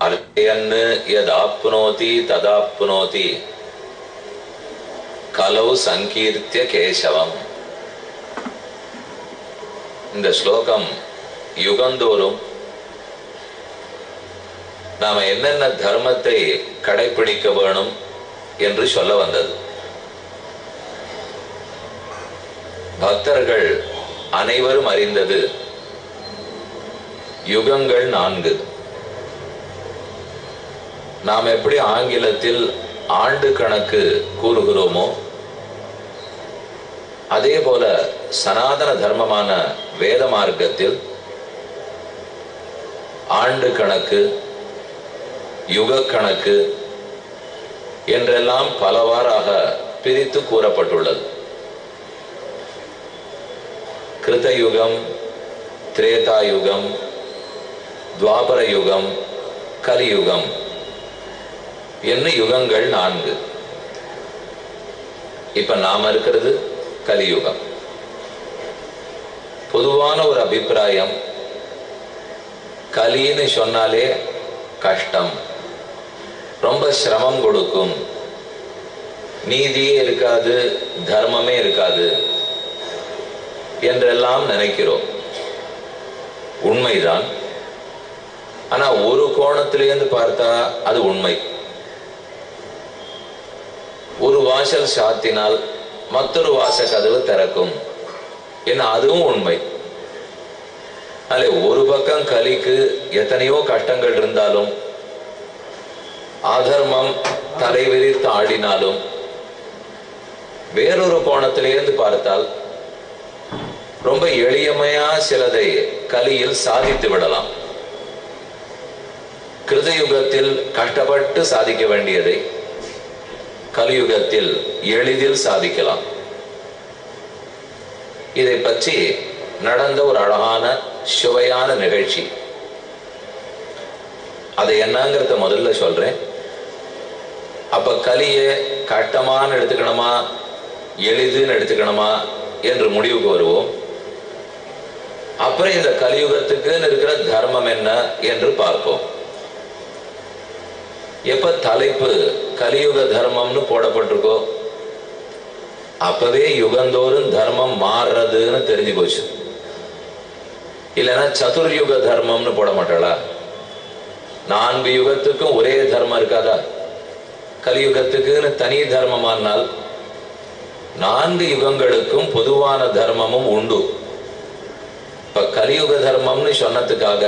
அர்த்தயன்னு யதாப்னோதி ததாப்னோதி கலௌ சங்கீர்த்திய கேசவம் இந்த ஸ்லோகம் யுகந்தோறும் நாம என்னென்ன தர்மத்தை கடைபிடிக்க வேணும் என்று சொல்ல வந்தது பக்தர்கள் அனைவரும் அறிந்தது யுகங்கள் நான்கு நாம் எப்படி ஆங்கிலத்தில் ஆண்டு கணக்கு கூறுகிறோமோ அதே போல சனாதன தர்மமான வேத மார்க்கத்தில் ஆண்டு கணக்கு யுக கணக்கு என்றெல்லாம் பலவாறாக பிரித்து கூறப்பட்டுள்ளது. கிருதயுகம் திரேதாயுகம் துவாபர யுகம் கலியுகம் என்ன யுகங்கள் நான்கு? இப்ப நாம இருக்கிறது கலியுகம். பொதுவான ஒரு அபிப்பிராயம் கலின்னு சொன்னாலே கஷ்டம் ரொம்ப சிரமம் கொடுக்கும். நீதியே இருக்காது தர்மமே இருக்காது என்றெல்லாம் நினைக்கிறோம். உண்மைதான். ஆனா ஒரு கோணத்திலேருந்து பார்த்தா அது உண்மை. ஒரு வாசல் சாத்தினால் மற்றொரு வாச கதவு திறக்கும். என்ன அதுவும் உண்மை. அல்ல ஒரு பக்கம் கலிக்கு எத்தனையோ கஷ்டங்கள் இருந்தாலும் அதர்மம் தலைவிரித்து ஆடினாலும் வேறொரு கோணத்திலிருந்து பார்த்தால் ரொம்ப எளியமையா சிலதை கலியில் சாதித்து விடலாம். கிருதயுகத்தில் கஷ்டப்பட்டு சாதிக்க வேண்டியதை கலியுகத்தில் எளிதில் சாதிக்கலாம். இதை பற்றி நடந்த ஒரு அழகான சுவையான நிகழ்ச்சி. அதை என்னங்கிறத முதல்ல சொல்றேன். அப்ப கலிய கட்டமான்னு எடுத்துக்கணுமா எளிதுன்னு எடுத்துக்கணுமா என்று முடிவுக்கு வருவோம். அப்புறம் இந்த கலியுகத்துக்குன்னு இருக்கிற தர்மம் என்ன என்று பார்ப்போம். எப்ப தலைப்பு கலியுக தர்மம்னு போடப்பட்டிருக்கோ. அப்பவே யுகந்தோறும் தர்மம் மாறுறதுன்னு தெரிஞ்சு போச்சு. இல்லைன்னா சதுர்யுக தர்மம்னு போட மாட்டாளா? நான்கு யுகத்துக்கும் ஒரே தர்மம் இருக்காதா? கலியுகத்துக்குன்னு தனி தர்மமானால் நான்கு யுகங்களுக்கும் பொதுவான தர்மமும் உண்டு. இப்ப கலியுக தர்மம்னு சொன்னதுக்காக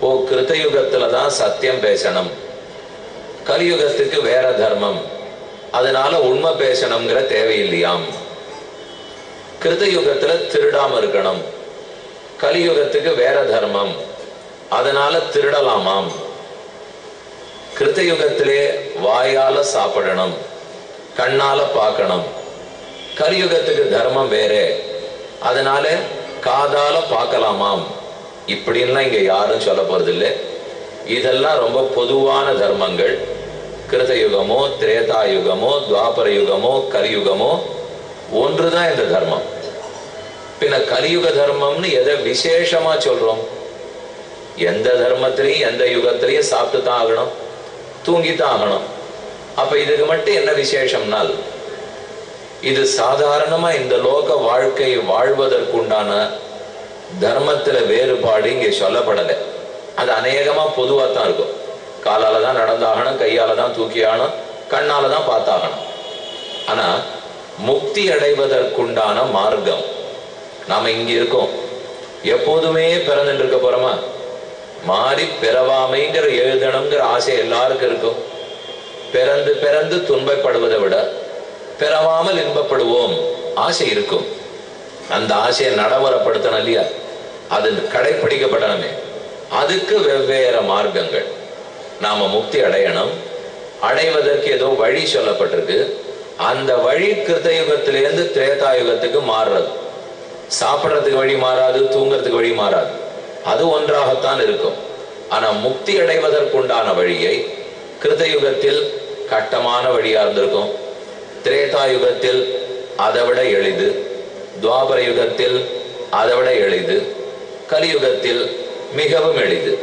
ஓ கிருத்தயுகத்துல தான் சத்தியம் பேசணும். கலியுகத்துக்கு வேற தர்மம். அதனால உண்மை பேசணுங்கிற தேவையில்லையாம். கிருதயுகத்துல திருடாம இருக்கணும். கலியுகத்துக்கு வேற தர்மம். அதனால திருடலாமாம். கிருத்தயுகத்திலே வாயால சாப்பிடணும். கண்ணால பார்க்கணும். கலியுகத்துக்கு தர்மம் வேறே. அதனால காதால பார்க்கலாமாம். இப்படின்லாம் இங்க யாரும் சொல்ல போறது இல்லை இதெல்லாம் ரொம்ப பொதுவான தர்மங்கள். கிருதயுகமோ திரேதா யுகமோ துவாபர யுகமோ கலியுகமோ ஒன்றுதான் இந்த தர்மம். பின்ன கலியுக தர்மம்னு எதை விசேஷமா சொல்றோம்? எந்த தர்மத்திலையும் எந்த யுகத்திலையும் சாப்பிட்டு தான் ஆகணும் தூங்கித்தான் ஆகணும். அப்ப இதுக்கு மட்டும் என்ன விசேஷம்னால் இது சாதாரணமா இந்த லோக வாழ்க்கை வாழ்வதற்குண்டான தர்மத்துல வேறுபாடு இங்கே சொல்லப்படலை. அது அநேகமா பொதுவா தான் இருக்கும். காலால தான் நடந்தாகணும் கையால தான் தூக்கி ஆகணும் கண்ணால தான் பார்த்தாகணும். ஆனா முக்தி அடைவதற்குண்டான மார்க்கம். நாம இங்க இருக்கோம். எப்போதுமே பிறந்துட்டு இருக்க போறோமா? மாறி பிறவாமைங்கிற எழுதணுங்கிற ஆசை எல்லாருக்கும் இருக்கும். பிறந்து பிறந்து துன்பப்படுவதை விட பிறவாமல் இன்பப்படுவோம் ஆசை இருக்கும். அந்த ஆசையை நடைமுறைப்படுத்தணும் இல்லையா? அது கடைபிடிக்கப்படணுமே அதுக்கு வெவ்வேறு மார்க்கங்கள். நாம முக்தி அடையணும். அடைவதற்கு ஏதோ வழி சொல்லப்பட்டிருக்கு. அந்த வழி கிருத்தயுகத்திலேருந்து திரேதாயுகத்துக்கு மாறுறது. சாப்பிட்றதுக்கு வழி மாறாது தூங்குறதுக்கு வழி மாறாது. அது ஒன்றாகத்தான் இருக்கும். ஆனா முக்தி அடைவதற்குண்டான வழியை கிருதயுகத்தில் கட்டமான வழியா இருந்திருக்கும். திரேதாயுகத்தில் அதை விட எளிது. துவாபர யுகத்தில் அதை விட எளிது. கலியுகத்தில் மிகவும் எளிது.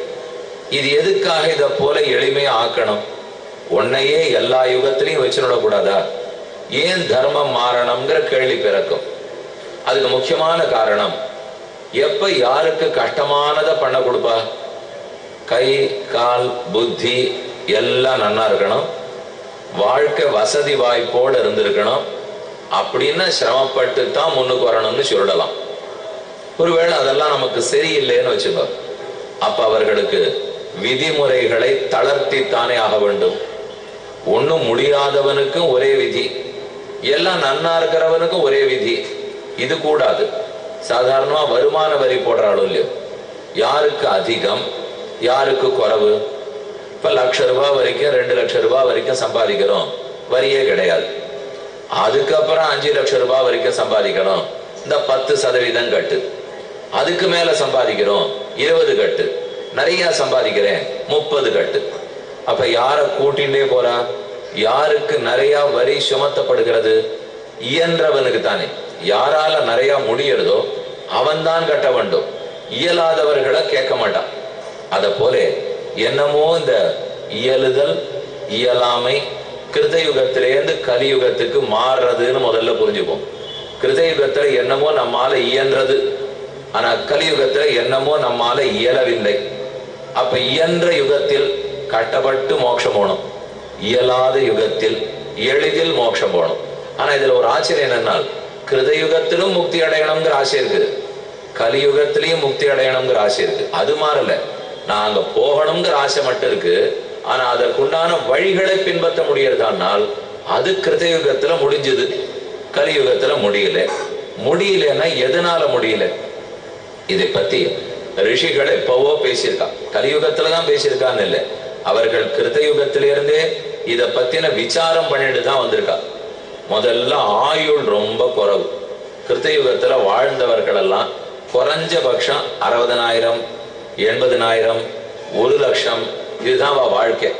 இது எதுக்காக இதை போல எளிமையா ஆக்கணும் உன்னையே எல்லா யுகத்திலையும் வச்சுடக்கூடாதா ஏன் தர்மம் மாறணுங்கிற கேள்வி பிறக்கும். அதுக்கு முக்கியமான காரணம் எப்ப யாருக்கு கஷ்டமானதை பண்ண கொடுப்பா? கை கால் புத்தி எல்லாம் நன்னா இருக்கணும். வாழ்க்கை வசதி வாய்ப்போடு இருந்திருக்கணும். அப்படின்னு சிரமப்பட்டு தான் முன்னுக்கு வரணும்னு சொல்லலாம் ஒருவேளை அதெல்லாம் நமக்கு சரியில்லைன்னு வச்சுக்கோ. அப்ப அவர்களுக்கு விதிமுறைகளை தளர்த்தித்தானே ஆக வேண்டும். ஒன்றும் முடியாதவனுக்கும் ஒரே விதி. எல்லாம் நன்னா இருக்கிறவனுக்கும் ஒரே விதி. இது கூடாது. சாதாரணமா வருமான வரி போடுறாலும் இல்லையோ? யாருக்கு அதிகம் யாருக்கு குறவு? இப்ப லட்ச ரூபாய் வரைக்கும் ரெண்டு லட்சம் ரூபாய் வரைக்கும் சம்பாதிக்கிறோம். வரியே கிடையாது. அதுக்கப்புறம் அஞ்சு லட்சம் ரூபாய் வரைக்கும் சம்பாதிக்கணும். இந்த பத்து சதவீதம் கட்டு. அதுக்கு மேல சம்பாதிக்கிறோம். இருபது கட்டு. நிறைய சம்பாதிக்கிறேன். முப்பது கட்டு. அப்ப யார கூட்டிகிட்டே போறா? யாருக்கு நிறைய வரி சுமத்தப்படுகிறது? இயன்றவனுக்கு தானே யாரால நிறைய முடியறதோ அவன்தான் கட்ட வேண்டும். இயலாதவர்களை கேட்க மாட்டான். அத போல என்னமோ இந்த இயலுதல் இயலாமை கிருதயுகத்திலேருந்து கலியுகத்துக்கு மாறுறதுன்னு முதல்ல புரிஞ்சுப்போம். கிருதயுகத்துல என்னமோ நம்மால இயன்றது. ஆனா கலியுகத்துல என்னமோ நம்மால இயலவில்லை. அப்ப இயன்ற யுகத்தில் கட்டப்பட்டு மோட்சம் போகணும். இயலாத யுகத்தில் எளிதில் மோட்சம் போகணும். ஆனா இதுல ஒரு ஆச்சரியம் என்னன்னா கிருதயுகத்திலும் முக்தி அடையணுங்கிற ஆசை இருக்குது. கலியுகத்திலையும் முக்தி அடையணுங்கிற ஆசை இருக்கு. அது மாறல. நான் அங்க போகணுங்கிற ஆசை மட்டும் இருக்கு. ஆனா அதற்குண்டான வழிகளை பின்பற்ற முடியறதானால் அது கிருதயுகத்துல முடிஞ்சது. கலியுகத்துல முடியல. முடியலன்னா எதனால முடியல? இதை பத்தி ரிஷிகள் எப்பவோ பேசியிருக்கான். கலியுகத்துல தான் பேசியிருக்கான்னு இல்லை. அவர்கள் கிருத்தயுகத்திலிருந்தே இத பத்தின விசாரம் பண்ணிட்டு தான் வந்திருக்கா முதல்ல ஆயுள் ரொம்ப குறவு. கிருத்தயுகத்துல வாழ்ந்தவர்கள் எல்லாம் குறைஞ்சபட்சம் அறுபதனாயிரம் எண்பதனாயிரம் ஒரு லட்சம் இதுதான் வாழ்க்கை.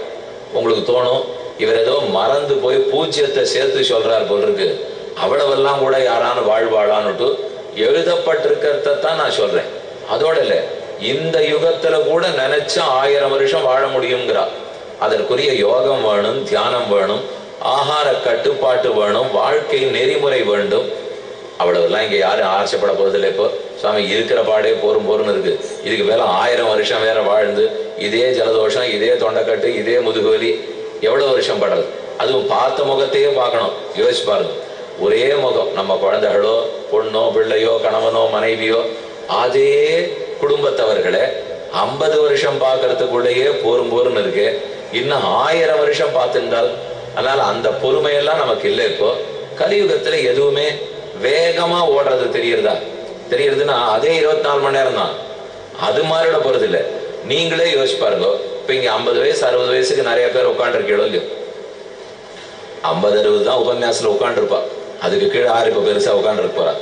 உங்களுக்கு தோணும் இவர் ஏதோ மறந்து போய் பூஜ்யத்தை சேர்த்து சொல்றார் போல் இருக்கு. அவ்வளவெல்லாம் கூட யாரானு வாழ்வாளான்னுட்டு எழுதப்பட்டிருக்கிறத தான் நான் சொல்றேன். அதோட இல்ல. இந்த யுகத்துல கூட நினைச்சா ஆயிரம் வருஷம் வாழ முடியுங்கிறா அதற்குரிய யோகம் வேணும் தியானம் வேணும் ஆகார கட்டுப்பாட்டு வேணும் வாழ்க்கை நெறிமுறை வேண்டும். அவ்வளவுலாம் இங்க யாரும் ஆசைப்பட போறதில்லை இப்போ. சுவாமி இருக்கிற பாடே போரும் போருன்னு இருக்கு. இதுக்கு மேல ஆயிரம் வருஷம் வேற வாழ்ந்து இதே ஜலதோஷம் இதே தொண்டைக்கட்டு இதே முதுகுவலி எவ்வளவு வருஷம் படுறது அதுவும் பார்த்த முகத்தையே பார்க்கணும். யோசிச்சு பாருங்க. ஒரே முகம். நம்ம குழந்தைகளோ பொண்ணோ பிள்ளையோ கணவனோ மனைவியோ அதே குடும்பத்தவர்களை ஐம்பது வருஷம் பார்க்கறதுக்குள்ளேயே போரும் போருன்னு இருக்கு. இன்னும் ஆயிரம் வருஷம் பார்த்திருந்தால் அதனால அந்த பொறுமையெல்லாம் நமக்கு இல்லை இப்போ. கலியுகத்துல எதுவுமே வேகமா ஓடுறது தெரியறதா? தெரியறதுன்னா அதே இருபத்தி நாலு மணி நேரம் தான் அது மாறிட போறது இல்லை. நீங்களே யோசிச்சு பாருங்க. இப்ப இங்க ஐம்பது வயசு அறுபது வயசுக்கு நிறைய பேர் உட்காந்துருக்கீங்களோ இல்லையோ? ஐம்பது அறுபது தான் உபன்யாசத்துல உட்காந்துருப்பா அதுக்கு கீழே ஆறு இப்ப பெருசா உட்காந்துருக்க போறா?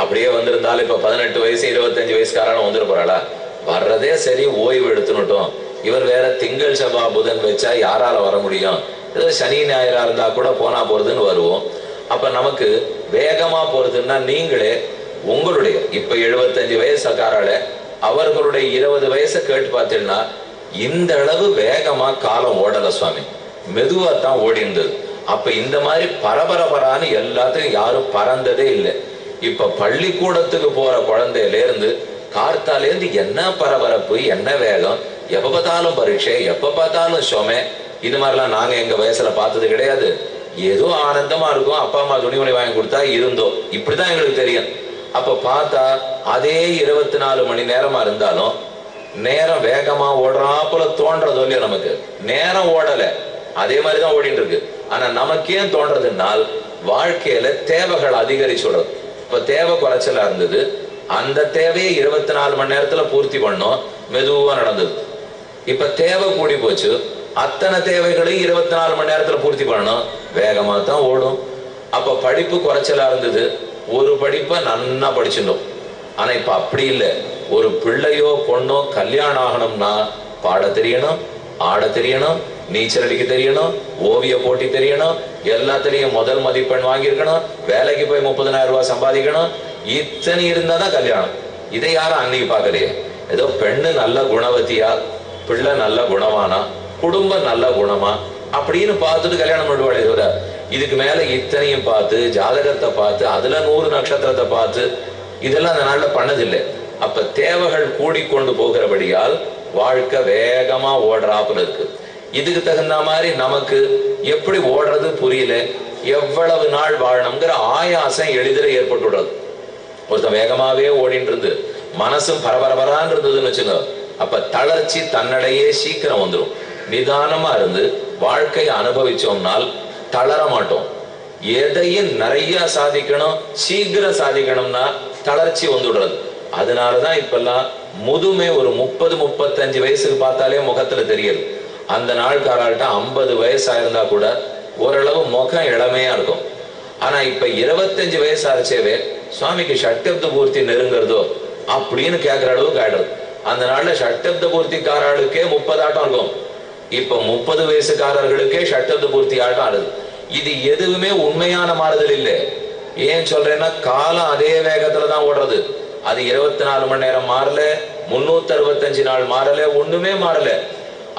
அப்படியே வந்திருந்தாலும் இப்ப பதினெட்டு வயசு இருபத்தஞ்சு வயசுக்காரன் வந்துட போறாளா? வர்றதே சரி ஓய்வு எடுத்துனுட்டோம் இவர் வேற திங்கள் செவ்வா புதன் வச்சா யாரால வர முடியும்? ஏதோ சனி ஞாயிறா இருந்தா கூட போனா போறதுன்னு வருவோம். அப்ப நமக்கு வேகமா போறதுன்னா நீங்களே உங்களுடைய இப்ப எழுபத்தஞ்சு வயசுக்காரால அவர்களுடைய இருபது வயசை கேட்டு பார்த்தீங்கன்னா இந்த அளவு வேகமா காலம் ஓடல சுவாமி. மெதுவா தான் ஓடி இருந்தது அப்ப இந்த மாதிரி பரபரபரான்னு எல்லாத்துக்கும் யாரும் பறந்ததே இல்லை. இப்ப பள்ளிக்கூடத்துக்கு போற குழந்தையில இருந்து கார்த்தாலேருந்து என்ன பரபரப்பு என்ன வேகம் எப்ப பார்த்தாலும் பரீட்சை எப்ப பார்த்தாலும் சுமை? இது மாதிரிலாம் நாங்க எங்க வயசுல பார்த்தது கிடையாது. ஏதோ ஆனந்தமா இருக்கும். அப்பா அம்மா துணிமணி வாங்கி கொடுத்தா இருந்தோம். இப்படிதான் எங்களுக்கு தெரியும். அப்ப பார்த்தா அதே இருபத்தி நாலு மணி நேரமா இருந்தாலும் நேரம் வேகமா ஓடுறாப்புல தோன்றதோ இல்லையா நமக்கு? நேரம் ஓடல. அதே மாதிரிதான் ஓடிட்டு இருக்கு. ஆனா நமக்கு ஏன் தோன்றதுனால் வாழ்க்கையில தேவைகள் அதிகரிச்சுடுறது இப்போ தேவை குறைச்சலாக இருந்தது. அந்த தேவையை இருபத்தி நாலு மணி நேரத்தில் பூர்த்தி பண்ணோம். மெதுவாக நடந்தது. இப்போ தேவை கூடி போச்சு. அத்தனை தேவைகளையும் இருபத்தி நாலு மணி நேரத்தில் பூர்த்தி பண்ணணும். வேகமாக தான் ஓடும். அப்போ படிப்பு குறைச்சலாக இருந்தது. ஒரு படிப்பை நன்னா படிச்சிடணும் ஆனால் இப்போ அப்படி இல்லை. ஒரு பிள்ளையோ பொண்ணோ கல்யாணம் ஆகணும்னா பாட தெரியணும் ஆட தெரியணும் நீச்சல் அடிக்க தெரியணும் ஓவிய போட்டி தெரியணும் எல்லாத்துலயும் முதல் மதிப்பெண் வாங்கியிருக்கணும் வேலைக்கு போய் முப்பதனாயிரம் ரூபாய் சம்பாதிக்கணும். இத்தனை இருந்தா தான் கல்யாணம். இதை யாரும் அன்னைக்கு பார்க்கலையே. ஏதோ பெண்ணு நல்ல குணவதியா பிள்ளை நல்ல குணமானா குடும்பம் நல்ல குணமா அப்படின்னு பார்த்துட்டு கல்யாணம் பண்ணுவாளே தவிர இதுக்கு மேல இத்தனையும் பார்த்து ஜாதகத்தை பார்த்து அதுல நூறு நட்சத்திரத்தை பார்த்து இதெல்லாம் அந்த நாள்ல பண்ணதில்லை. அப்ப தேவைகள் கூடிக்கொண்டு போகிறபடியால் வாழ்க்கை வேகமா ஓடுறாப்புல இருக்கு. இதுக்கு தகுந்த மாதிரி நமக்கு எப்படி ஓடுறது புரியல. எவ்வளவு நாள் வாழணுங்கிற ஆயாசம் எளிதில் ஏற்பட்டுடுறது ஒருத்தன் வேகமாவே ஓடிட்டு இருந்து மனசும் பரபரபரான் இருந்ததுன்னு வச்சுங்க. அப்ப தளர்ச்சி தன்னடையே சீக்கிரம் வந்துடும் நிதானமா இருந்து வாழ்க்கையை அனுபவிச்சோம்னால் தளர மாட்டோம். எதையும் நிறைய சாதிக்கணும் சீக்கிரம் சாதிக்கணும்னா தளர்ச்சி வந்துடுறது அதனாலதான் இப்பெல்லாம் முதுமை ஒரு முப்பது முப்பத்தஞ்சு வயசுக்கு பார்த்தாலே முகத்துல தெரியுது. அந்த நாள்காராள்கிட்ட ஐம்பது வயசாயிருந்தா கூட ஓரளவு முகம் இளமையாக இருக்கும். ஆனால் இப்போ இருபத்தஞ்சு வயசு ஆச்சேவே சுவாமிக்கு ஷட்டப்த பூர்த்தி நெருங்குறதோ அப்படின்னு கேட்குற அளவுக்கு ஆயிடுறது அந்த நாளில் ஷட்டப்த பூர்த்திக்காரர்களுக்கே முப்பது ஆட்டம் இருக்கும். இப்போ முப்பது வயசுக்காரர்களுக்கே ஷட்டப்த பூர்த்தி ஆட்டம் ஆடுது இது எதுவுமே உண்மையான மாறுதல் இல்லை. ஏன் சொல்றேன்னா காலம் அதே வேகத்துல தான் ஓடுறது. அது இருபத்தி நாலு மணி நேரம் மாறல முன்னூத்தி அறுபத்தஞ்சு நாள் மாறல ஒண்ணுமே மாறல.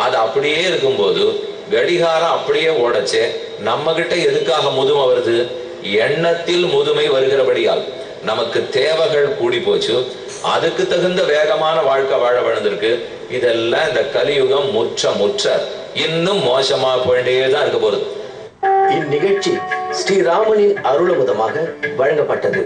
அது அப்படியே இருக்கும்போது கடிகாரம் அப்படியே ஓடச்சு நம்ம கிட்ட எதுக்காக முதுமை வருது? எண்ணத்தில் முதுமை வருகிறபடியால். நமக்கு தேவைகள் கூடி போச்சு. அதுக்கு தகுந்த வேகமான வாழ்க்கை வாழ விழுந்திருக்கு இதெல்லாம் இந்த கலியுகம் முற்ற முற்ற இன்னும் மோசமா போயிட்டே தான் இருக்க போகுது. இந்நிகழ்ச்சி ஸ்ரீராமனின் அருளமுதமாக வழங்கப்பட்டது.